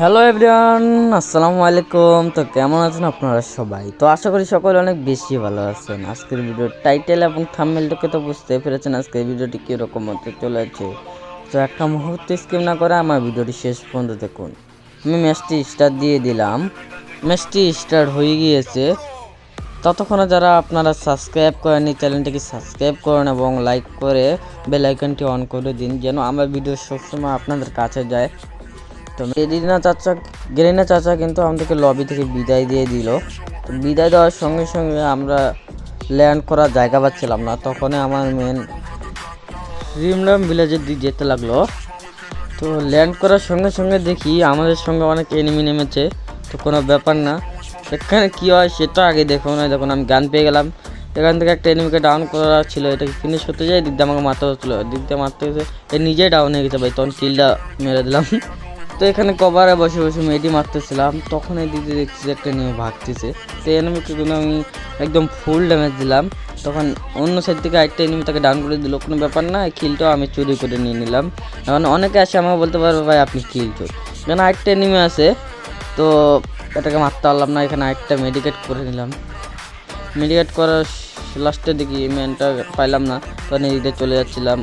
Hello everyone আসসালামু আলাইকুম। তো কেমন আছেন আপনারা সবাই? তো আশা করি সকলে অনেক বেশি ভালো আছেন। আজকের ভিডিওর টাইটেল এবং থাম্বনেল থেকে তো বুঝতে পেরেছেন আজকের ভিডিওটি কীরকম হতে চলেছে। তো একটা মুহূর্তে স্কিপ না করে আমার ভিডিওটি শেষ পর্যন্ত দেখুন। আমি ম্যাচটি স্টার্ট দিয়ে দিলাম। ম্যাচটি স্টার্ট হয়ে গিয়েছে। ততক্ষণে যারা আপনারা সাবস্ক্রাইব করেনি চ্যানেলটিকে সাবস্ক্রাইব করুন এবং লাইক করে বেল আইকনটি অন করে দিন, যেন আমার ভিডিও সবসময় আপনাদের কাছে যায়। তো গেরিনা চাচা গেরিনা চাচা কিন্তু আমাদেরকে লবি থেকে বিদায় দিয়ে দিল। তো বিদায় দেওয়ার সঙ্গে সঙ্গে আমরা ল্যান্ড করার জায়গা পাচ্ছিলাম না। তখনই আমার মেন রিমরাম ভিলেজের দিক যেতে লাগল। তো ল্যান্ড করার সঙ্গে সঙ্গে দেখি আমাদের সঙ্গে অনেক এনিমি নেমেছে। তো কোনো ব্যাপার না। এখানে কী হয় সেটা আগে দেখুন না। দেখুন, আমি গান পেয়ে গেলাম। এখান থেকে একটা এনিমিকে ডাউন করা ছিল। এটাকে ফিনিশ করতে যাই দিক দিয়ে আমাকে মারতে হচ্ছিল। দিক দিয়ে মারতে হচ্ছে এ নিজেই ডাউন হয়ে গেছে ভাই। তখন কিলটা মেরে দিলাম। তো এখানে কভারে বসে বসে মেয়েটি মারতেছিলাম। তখন এই দিদি দেখছি যে একটা নিয়ে ভাগতেছে তো এনিমিকে কিন্তু আমি একদম ফুল ড্যামেজ দিলাম। তখন অন্য সাইড থেকে আরেকটা এনিমি তাকে ডাউন করে দিল। কোনো ব্যাপার না কিলটাও আমি চুরি করে নিয়ে নিলাম। এখন অনেকে আসে আমাকে বলতে পারবে, ভাই, আপনি কিল চোর এখানে আরেকটা এনিমি আছে। তো এটাকে মারতে পারলাম না, এখানে আরেকটা মেডিকেট করে নিলাম। মেডিকেট করার লাস্টে দেখি ম্যানটা পাইলাম না। তখন এই এদিকে চলে যাচ্ছিলাম।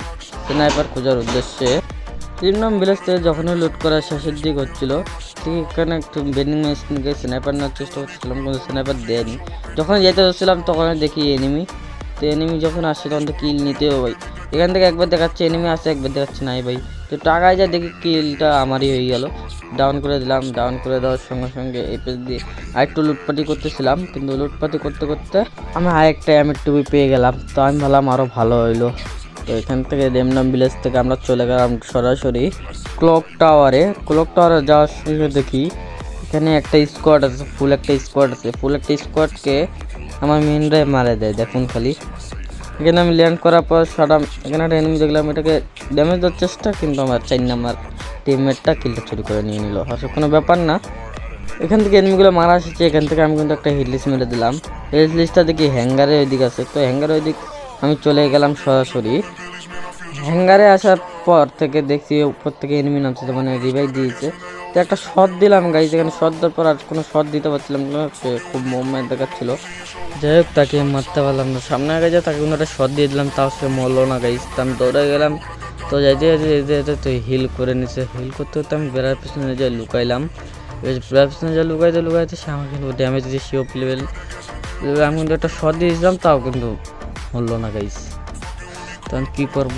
স্নাইপার খোঁজার উদ্দেশ্যে। তিন নম্বর ভিলেজ থেকে যখনই লুট করার শেষের দিক হচ্ছিল, ঠিক এখানে একটু বেন্ডিং মেশিনকে স্নাইপার নেওয়ার চেষ্টা করছিলাম, কিন্তু স্নাইপার দেয়নি। যখন যেতে যাচ্ছিলাম তখন দেখি এনিমি তো এনিমি যখন আসছে তখন তো কিল নিতেও ভাই। এখান থেকে একবার দেখাচ্ছে এনিমি আসছে একবার দেখাচ্ছে নাই ভাই। তো টাকায় যা দেখি কিলটা আমারই হয়ে গেল। ডাউন করে দিলাম ডাউন করে দেওয়ার সঙ্গে সঙ্গে এই পেজ দিয়ে আরেকটু লুটপাটি করতেছিলাম, কিন্তু লুটপাটি করতে করতে আমি আরেকটা এমের টুপি পেয়ে গেলাম। তো আমি ভাবলাম আরও ভালো হইল। তো এখান থেকে রেমনাম ভিলেজ থেকে আমরা চলে গেলাম সরাসরি ক্লক টাওয়ারে। ক্লক টাওয়ারে যাওয়ার সঙ্গে দেখি এখানে একটা স্কোয়াড আছে ফুল একটা স্কোয়াড আছে। ফুল একটা স্কোয়াডকে আমার মেনরাই মারা দেয়, দেখুন খালি। এখানে আমি ল্যান্ড করার পর সারা এখানে একটা এনিমি দেখলাম, এটাকে ড্যামেজ দেওয়ার চেষ্টা, কিন্তু আমার চার নাম্বার টিমমেটটা কিলটা চুরি করে নিয়ে নিল। আসলে কোনো ব্যাপার না। এখান থেকে এনিমিগুলো মারা এসেছে, এখান থেকে আমি কিন্তু একটা হিটলিস্ট মেরে দিলাম। হিটলিস্টটা দেখি হ্যাঙ্গারে ওইদিক আছে। তো হ্যাঙ্গারে ওইদিক আমি চলে গেলাম সরাসরি। হ্যাঙ্গারে আসার পর থেকে দেখছি উপর থেকে এনিমি নামছে, তো মানে রিভাইভ দিয়েছে। তো একটা শট দিলাম গাইজ এখানে শট দেওয়ার পর আর কোনো শট দিতে পারছিলাম না সে খুব মুভমেন্ট দেখাচ্ছিল। যাই হোক, তাকে মারতে পারলাম না। সামনে আগে যা, তাকে কোনো একটা শট দিয়ে দিলাম, তাও সে মরলো না গাইজ তো আমি দৌড়ে গেলাম। তো যাইতে যাইতে যেতে তো হিল করে নিছে। হিল করতে করতে আমি বেড়ার পিছনে যাই লুকাইলাম। বেড়ার পিছনে যা লুকাইতে লুকাইতে সে আমাকে কিন্তু ড্যামেজ দিয়ে শিওপ লেভেল আমি কিন্তু একটা শট দিয়েছিলাম, তাও কিন্তু হলো না গাইস তখন কী করব?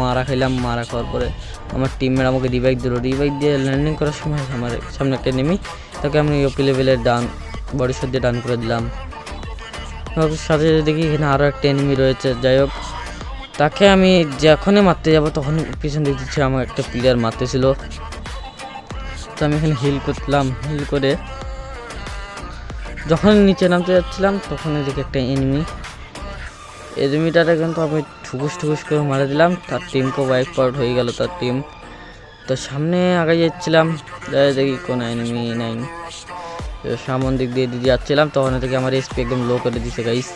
মারা খাইলাম, মারা খাওয়ার পরে আমার টিমমেট আমাকে রিভাইভ দিল। রিভাইভ দিয়ে ল্যান্ডিং করার সময় আমার সামনে একটা নেমি তাকে আমি ইউপি লেভেলের ডান বডি শট দিয়ে ডান করে দিলাম। সাথে সাথে দেখি এখানে আরও একটা এনিমি রয়েছে। যাই হোক, তাকে আমি যখনই মারতে যাব তখন পিছন দিক আমার একটা প্লেয়ার মারতেছিল। তো আমি এখানে হিল করলাম। হিল করে যখন নিচে নামতে যাচ্ছিলাম, তখনই দেখি একটা এনিমি এনিমিটারে কিন্তু আমি ঠুকুস ঠুকুস করে মারা দিলাম। তার টিমকে ওয়াইপ আউট হয়ে গেল তার টিম তো সামনে আগে যাচ্ছিলাম দেখি কোনো এনিমি নাই। সামন দিক দিয়ে দিয়ে যাচ্ছিলাম, তখন থেকে আমার এসপি একদম লো করে দিছে গাইস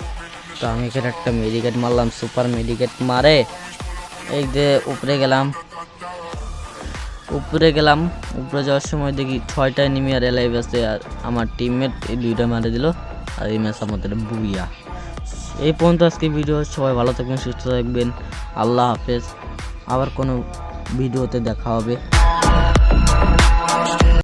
তো আমি এখানে একটা মেডিকেট মারলাম সুপার মেডিকেট মারে। এই যে উপরে গেলাম। উপরে গেলাম, উপরে যাওয়ার সময় দেখি ছয়টা এনিমি আর এলাইভ আছে, আর আমার টিমমেট এই দুইটা মারে দিল। আর এই ম্যাচ আমাদের বুইয়া। এই পর্যন্ত আজকে ভিডিও সবাই ভালো থাকবেন, সুস্থ থাকবেন। আল্লাহ হাফেজ। আবার কোনো ভিডিওতে দেখা হবে।